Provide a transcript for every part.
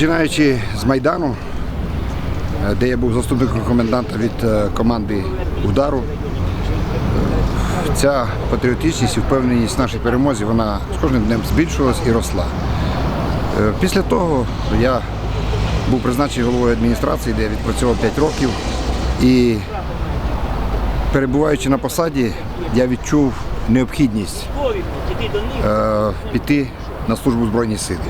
Починаючи з Майдану, е, де я був заступником коменданта від е, команди удару, е, ця патріотичність і впевненість в нашій перемозі вона з кожним днем збільшувалась і росла. Після того я був призначений головою адміністрації, де я відпрацював 5 років. І перебуваючи на посаді, я відчув необхідність е, піти на службу Збройні Сили.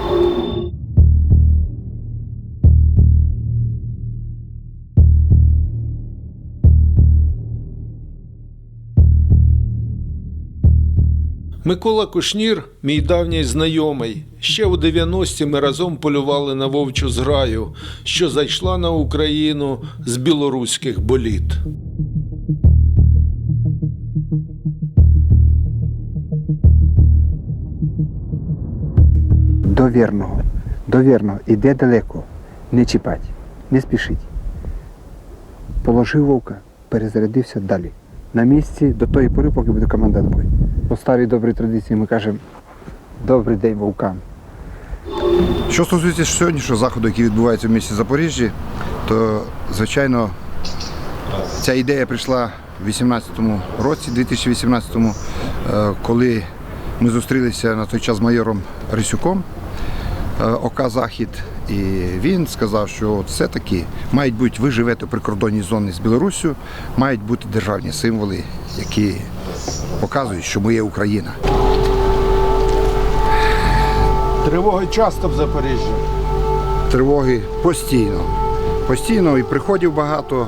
Микола Кушнір, мій давній знайомий. Ще у 90-ті ми разом полювали на вовчу зграю, що зайшла на Україну з білоруських боліт. до вірного, до вірного, іде далеко, не чіпать, не спішить. Положив вовка, перезарядився далі. На місці до тої пори, поки буде команда бой. По старій добрій традиції ми кажемо добрий день вовкам. Що стосується сьогоднішнього заходу, який відбувається в місті Запоріжжі, то звичайно ця ідея прийшла в 2018 році, 2018, е, коли ми зустрілися на той час з майором Рисюком е, ОК Захід. І він сказав, що все-таки мають бути, ви живете в прикордонній зоні з Білоруссю, мають бути державні символи, які показують, що ми є Україна. Тривоги часто в Запоріжжі. тривоги постійно. Постійно і приходів багато.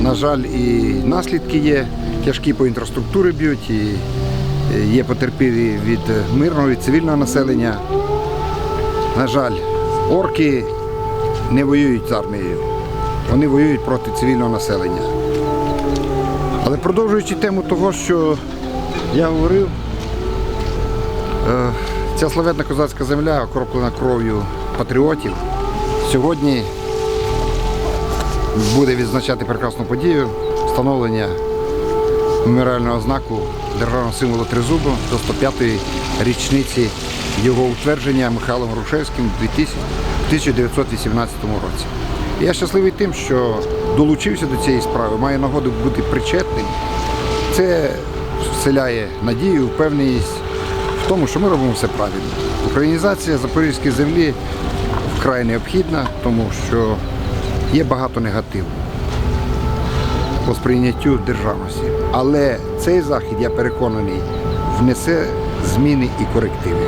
На жаль, і наслідки є. Тяжкі по інфраструктурі б'ють, і є потерпілі від мирного і цивільного населення. На жаль, орки не воюють з армією. Вони воюють проти цивільного населення. Але продовжуючи тему того, що я говорив, Е, Ця славетна козацька земля, окроплена кров'ю патріотів, сьогодні буде відзначати прекрасну подію встановлення меморіального знаку державного символу Тризубу до 105-ї річниці його утвердження Михайлом Грушевським у 1918 році. Я щасливий тим, що долучився до цієї справи, маю нагоду бути причетним. Це вселяє надію, впевненість в тому, що ми робимо все правильно. Українізація запорізької землі вкрай необхідна, тому що є багато негативу по сприйняттю державності. Але цей захід, я переконаний, внесе зміни і корективи.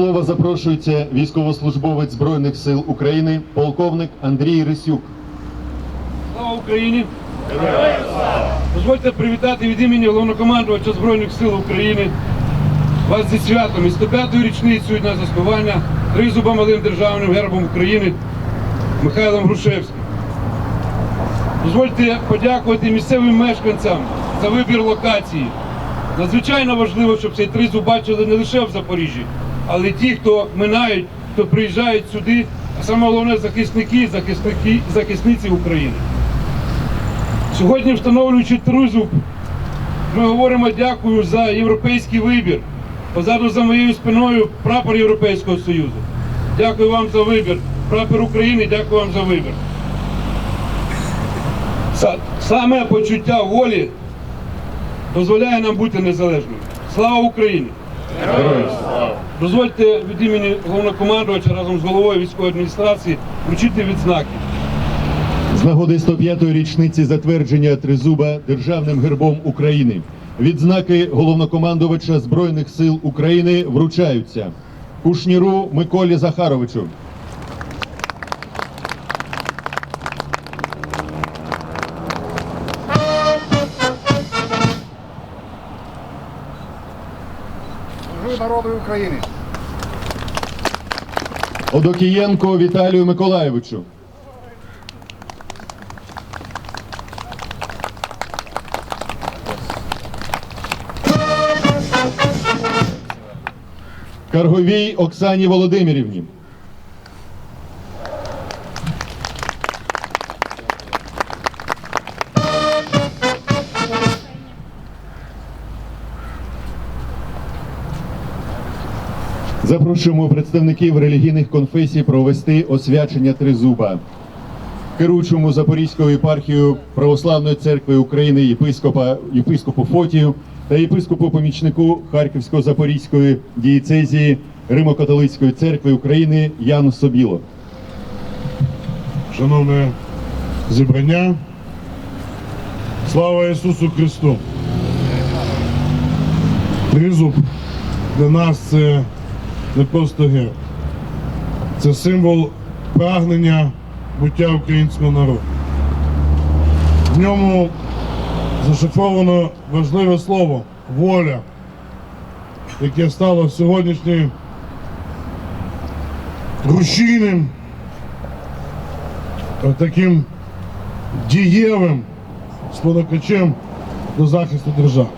Слова запрошується військовослужбовець Збройних сил України, полковник Андрій Рисюк. Слава Україні! Слава! Дозвольте привітати від імені головнокомандувача Збройних сил України вас зі святом і 105-ю річницею дня заснування тризубом малим державним гербом України Михайлом Грушевським. Дозвольте подякувати місцевим мешканцям за вибір локації. Надзвичайно важливо, щоб цей тризуб бачили не лише в Запоріжжі, але ті, хто минають, хто приїжджають сюди, а саме головне захисники, захисники, захисниці України. Сьогодні, встановлюючи тризуб, ми говоримо дякую за європейський вибір. Позаду за моєю спиною прапор Європейського Союзу. Дякую вам за вибір. Прапор України, дякую вам за вибір. Саме почуття волі дозволяє нам бути незалежними. Слава Україні! Дозвольте від імені головнокомандувача разом з головою військової адміністрації вручити відзнаки. З нагоди 105-ї річниці затвердження Тризуба Державним гербом України. Відзнаки головнокомандувача Збройних сил України вручаються Кушніру Миколі Захаровичу, України. Одокієнко Віталію Миколаєвичу. Карговій Оксані Володимирівні. Запрошуємо представників релігійних конфесій провести освячення Тризуба. Керуючому Запорізькою єпархією Православної церкви України єпископа, єпископу Фотію та єпископу помічнику Харківсько-Запорізької дієцезії Римо-католицької церкви України Яну Собіло. Шановне зібрання, слава Ісусу Христу! Тризуб для нас це не просто герб, це символ прагнення буття українського народу. В ньому зашифровано важливе слово воля, яке стало сьогоднішнім рушійним е, таким дієвим спонукачем до захисту держави.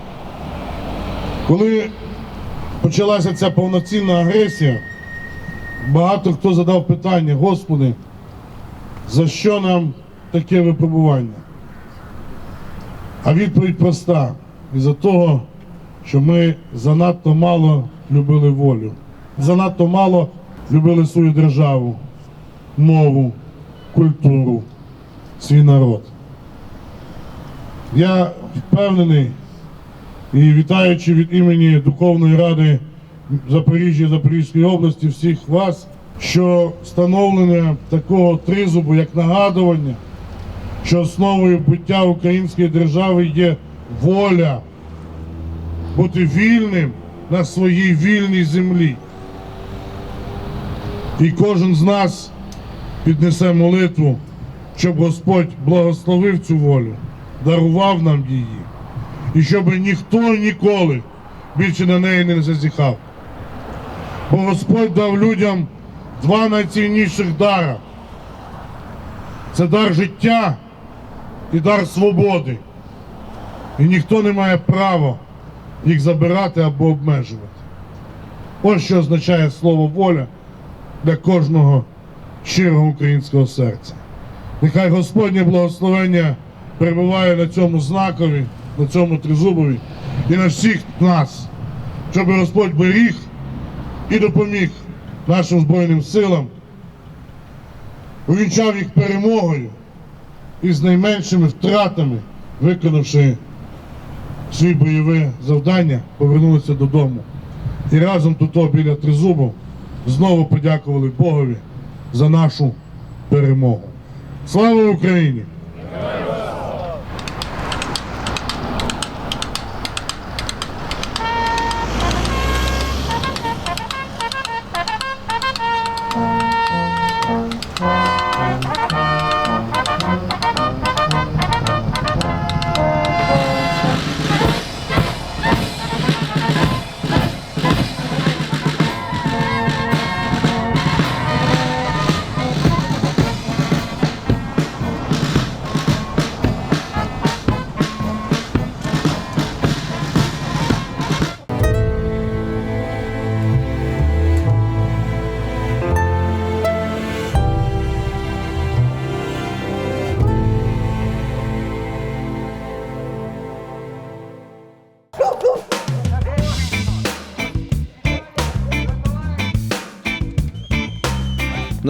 Коли почалася ця повноцінна агресія, багато хто задав питання, Господи, за що нам таке випробування? А відповідь проста. Із-за того, що ми занадто мало любили волю, занадто мало любили свою державу, мову, культуру, свій народ. Я впевнений і вітаючи від імені Духовної Ради Запоріжжя Запорізької області всіх вас, що встановлення такого тризубу, як нагадування, що основою буття української держави є воля бути вільним на своїй вільній землі. І кожен з нас піднесе молитву, щоб Господь благословив цю волю, дарував нам її, і щоб ніхто ніколи більше на неї не зазіхав. Бо Господь дав людям два найцінніших дара. Це дар життя і дар свободи. І ніхто не має права їх забирати або обмежувати. Ось що означає слово воля для кожного щирого українського серця. Нехай Господнє благословення перебуває на цьому знакові, на цьому тризубові і на всіх нас, щоб Господь беріг і допоміг нашим Збройним силам, увінчав їх перемогою і з найменшими втратами, виконавши свої бойове завдання, повернулися додому. І разом тут біля тризубу знову подякували Богові за нашу перемогу. Слава Україні!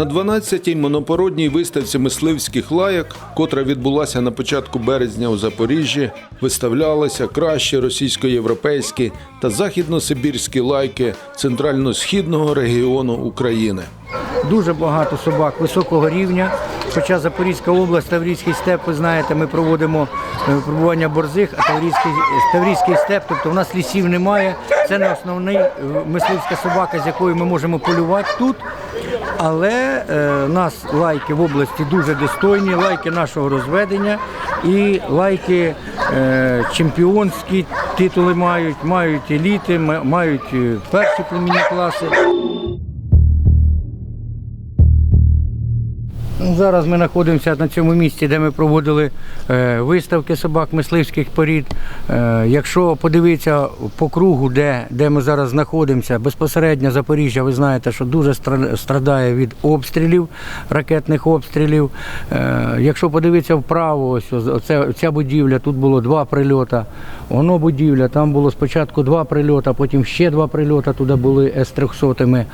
На 12-й монопородній виставці мисливських лаяк, котра відбулася на початку березня у Запоріжжі, виставлялися кращі російсько-європейські та західно-сибірські лайки центрально-східного регіону України. дуже багато собак високого рівня. Хоча Запорізька область, Таврійський степ, ви знаєте, ми проводимо е, випробування борзих, а Таврійський, Таврійський степ, тобто в нас лісів немає. Це не основний е, мисливська собака, з якою ми можемо полювати тут. Але е, нас лайки в області дуже достойні, лайки нашого розведення і лайки е, чемпіонські титули мають, мають еліти, мають е, перші племінні класи. Зараз ми знаходимося на цьому місці, де ми проводили е, виставки собак мисливських порід. Е, якщо подивитися по кругу, де, де ми зараз знаходимося, безпосередньо Запоріжжя, ви знаєте, що дуже стра- страдає від обстрілів, ракетних обстрілів. Е, якщо подивитися вправо, ось оце, ця будівля, тут було два прильоти. Воно будівля, там було спочатку два прильоти, потім ще два прильоти туди були С-300.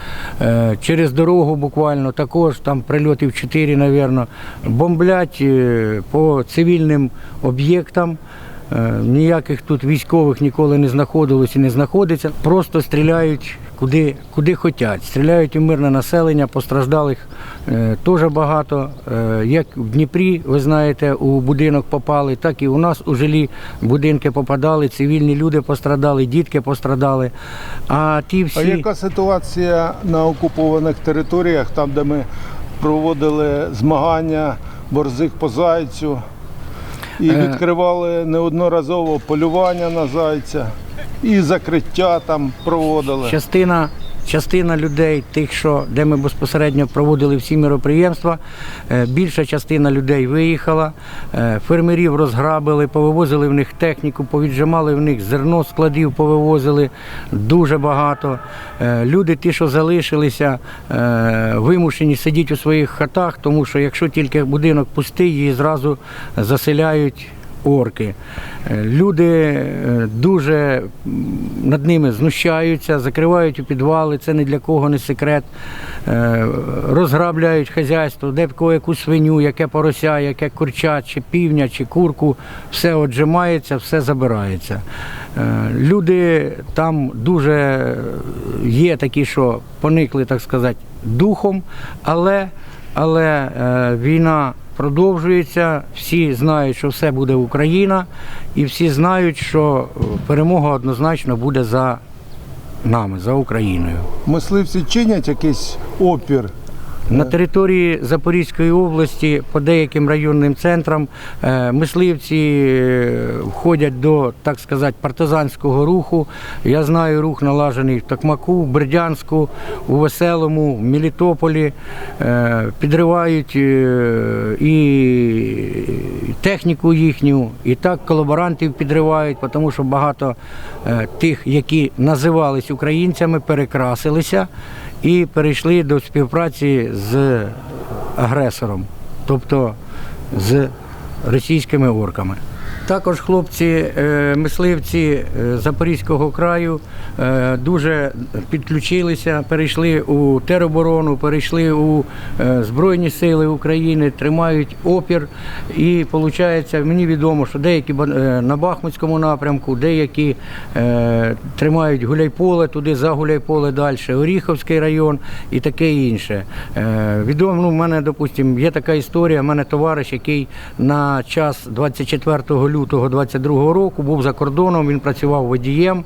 Е, через дорогу буквально також там прильотів 4, напевно. Бомблять е, по цивільним об'єктам. Е, Ніяких тут військових ніколи не знаходилось і не знаходиться. Просто стріляють куди, куди хочуть. Стріляють у мирне населення, постраждалих е, теж багато. Е, як в Дніпрі, ви знаєте, у будинок попали, так і у нас у жилі будинки попадали, цивільні люди пострадали, дітки пострадали. А ті всі. А яка ситуація на окупованих територіях, там, де ми проводили змагання борзих по зайцю і Е. відкривали неодноразово полювання на зайця, і закриття там проводили. Частина, частина людей, тих, що де ми безпосередньо проводили всі міроприємства, е, більша частина людей виїхала, е, фермерів розграбили, повивозили в них техніку, повіджимали в них зерно складів, повивозили дуже багато. Е, Люди, ті, що залишилися, вимушені сидіти у своїх хатах, тому що якщо тільки будинок пустий, її зразу заселяють орки. Е, Люди е, дуже над ними знущаються, закривають у підвали, це ні для кого не секрет. Е, Розграбляють хазяйство, де кого яку свиню, яке порося, яке курча, чи півня, чи курку, все отжимається, все забирається. Люди там дуже є такі, що поникли, так сказати, духом, але, але війна продовжується. Всі знають, що все буде Україна, і всі знають, що е, перемога однозначно буде за нами, за Україною. Мисливці чинять якийсь опір. На території Запорізької області по деяким районним центрам е, мисливці е, входять до, так сказати, партизанського руху. Я знаю, рух налажений в Токмаку, Бердянську, у Веселому, в Мелітополі. Е, Підривають і техніку їхню, і так колаборантів підривають, тому що багато тих, які називались українцями, перекрасилися і перейшли до співпраці з агресором, тобто з російськими орками. Також хлопці, е, е, Запорізького краю е, дуже підключилися, перейшли у тероборону, перейшли у Збройні Сили України, тримають опір. І виходить, мені відомо, що деякі на Бахмутському напрямку, деякі тримають Гуляйполе, туди за Гуляйполе далі, Оріховський район і таке інше. Відомо, ну, в мене, допустимо, є така історія. У мене товариш, який на час 24 лютого 22 року був за кордоном, він працював водієм,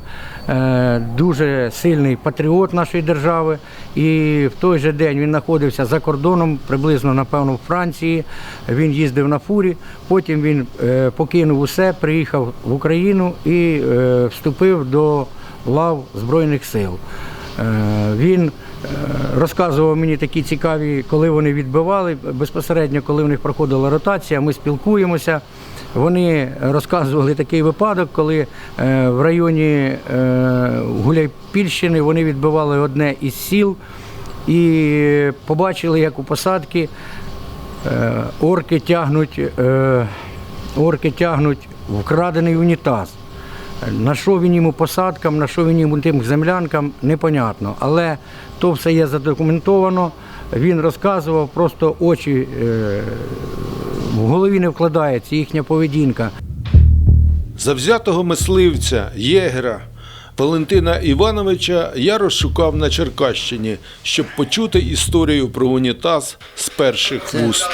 е, дуже сильний патріот нашої держави. І в той же день він знаходився за кордоном, приблизно, напевно, в Франції. Він їздив на фурі, потім він е, покинув усе, приїхав в Україну і е, вступив до лав Збройних сил. Він розказував мені такі цікаві, коли вони відбивали. Безпосередньо, коли в них проходила ротація, ми спілкуємося. Вони розказували такий випадок, коли е, в районі е, Гуляйпільщини вони відбивали одне із сіл і побачили, як у посадки е, орки тягнуть, орки тягнуть вкрадений унітаз. На що він йому посадкам, на що він йому тим землянкам, непонятно. Але то все є задокументовано. Він розказував, просто очі в голові не вкладається їхня поведінка. Завзятого мисливця, єгера Валентина Івановича я розшукав на Черкащині, щоб почути історію про унітаз з перших вуст.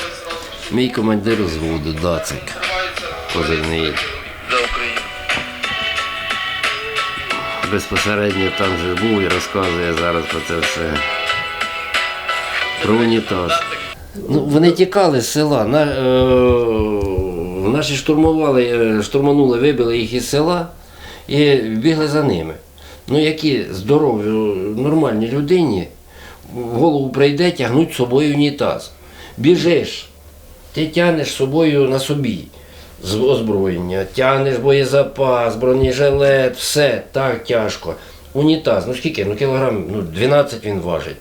Мій командир зводу Дацик. Позивний. Безпосередньо там же був і розказує зараз про це все. Про унітаз. Ну, вони тікали з села. На, е, наші штурмували, е, штурманули, вибили їх із села. і бігли за ними. Ну, які здорові, нормальні людині в голову прийде тягнуть з собою унітаз. Біжиш, ти тягнеш з собою на собі з озброєння, тягнеш боєзапас, бронежилет, все так тяжко. Унітаз, ну скільки? Ну кілограм, ну 12 він важить.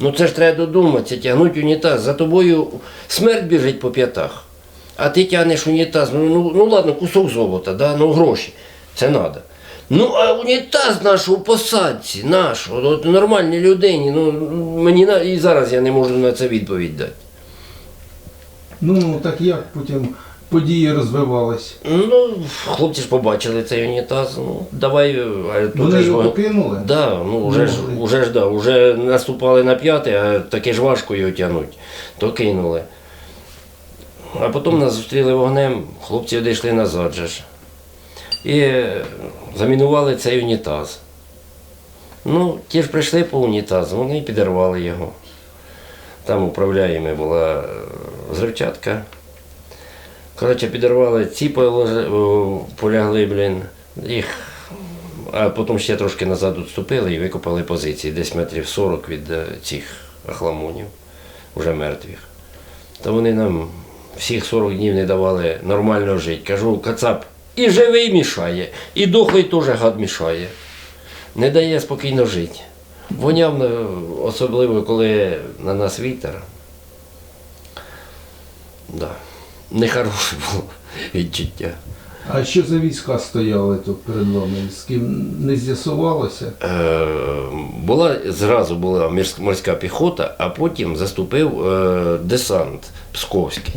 Ну це ж треба додуматися, тягнуть унітаз. За тобою смерть біжить по п'ятах. А ти тягнеш унітаз, ну, ну, ну ладно, кусок золота, да? ну гроші. Це треба. Ну, а унітаз наш у посадці, наш, от, нормальній людині, ну мені і зараз я не можу на це відповідь дати. Ну так як потім події розвивались? Ну, хлопці ж побачили цей унітаз, ну давай. а тут Вони ж його покинули? Да, ну вже ж, уже ж, да, вже наступали на п'яте, а таке ж важко його тягнути, то кинули. А потім нас зустріли вогнем, хлопці одійшли назад же ж. І е, замінували цей унітаз. Ну, ті ж прийшли по унітазу, вони і підірвали його. Там управляємо була е, взривчатка. Коротше, підірвали, ці полежа- полягли, блін, їх а потім ще трошки назад відступили і викопали позиції, десь метрів 40 від е, цих ахламонів, вже мертвих. Та вони нам всіх 40 днів не давали нормально жити. Кажу, кацап, і живий мішає, і дохлий теж гад мішає. Не дає спокійно жити. Воняв, е, особливо коли на нас вітер. Да. Нехороше було відчуття. А що за війська стояли тут перед вами? З ким не з'ясувалося? Е, була зразу була морська піхота, а потім заступив е, десант Псковський.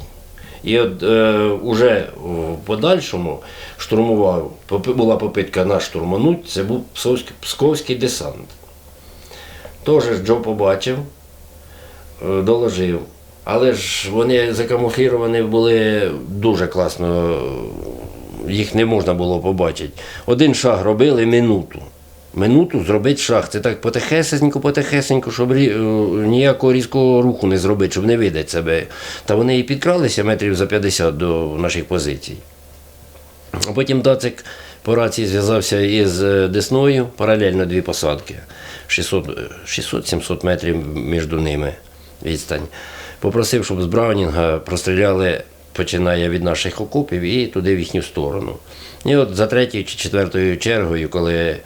І от е, уже в подальшому штурмував, була попитка нас штурмануть, це був Псковський, Псковський десант. Теж Джо побачив, е, доложив. Але ж вони закамуфліровані були дуже класно, їх не можна було побачити. Один шаг робили минуту. Минуту зробити шаг. Це так потихесенько, потихесенько, щоб е, ніякого різкого руху не зробити, щоб не видати себе. Та вони і підкралися метрів за 50 до наших позицій. А потім Дацик по рації зв'язався із е, Десною, паралельно дві посадки. 600 е, 600-700 метрів між ними відстань. Попросив, щоб з Браунінга простріляли, починає від наших окопів і туди в їхню сторону. І от за третьою чи четвертою чергою, коли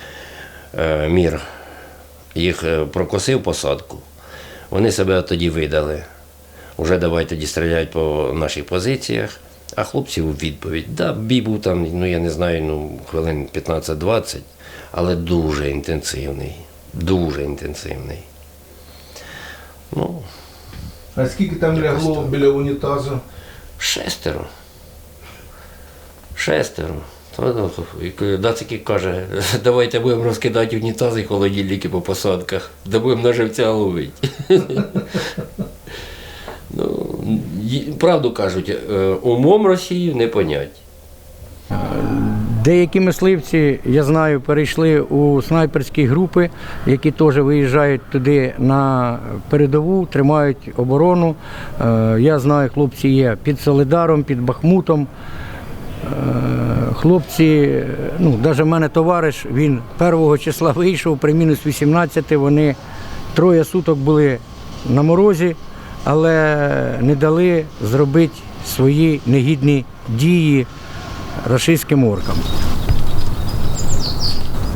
е, мір їх е, прокосив посадку, вони себе тоді видали. Уже давай тоді стріляють по наших позиціях. А хлопці у відповідь. Да, бій був там, ну я не знаю, ну, хвилин 15-20, але дуже інтенсивний. Дуже інтенсивний. Ну, А скільки там лягло біля унітазу? шестеро. Шестеро. Дацик і каже, давайте будемо розкидати унітази і холодильники по посадках, да будемо на живця ловити. ну, правду кажуть, е, умом Росію не понять. Деякі мисливці, я знаю, перейшли у снайперські групи, які теж виїжджають туди на передову, тримають оборону. Е, Я знаю, хлопці є під Солидаром, під Бахмутом. Е, Хлопці, ну, навіть в мене товариш, він 1 числа вийшов, при мінус 18 вони троє суток були на морозі, але не дали зробити свої негідні дії рашистським оркам.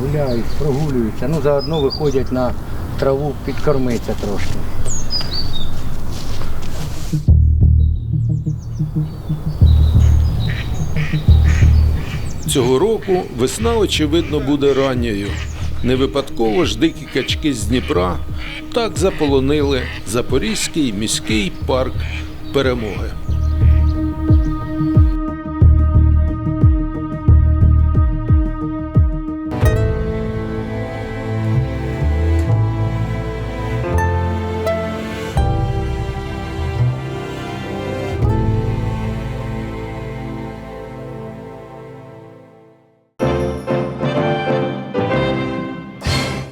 Гуляють, прогулюються, ну заодно виходять на траву підкормитися трошки. Цього року весна, очевидно, буде ранньою. Не випадково ж дикі качки з Дніпра так заполонили Запорізький міський парк перемоги.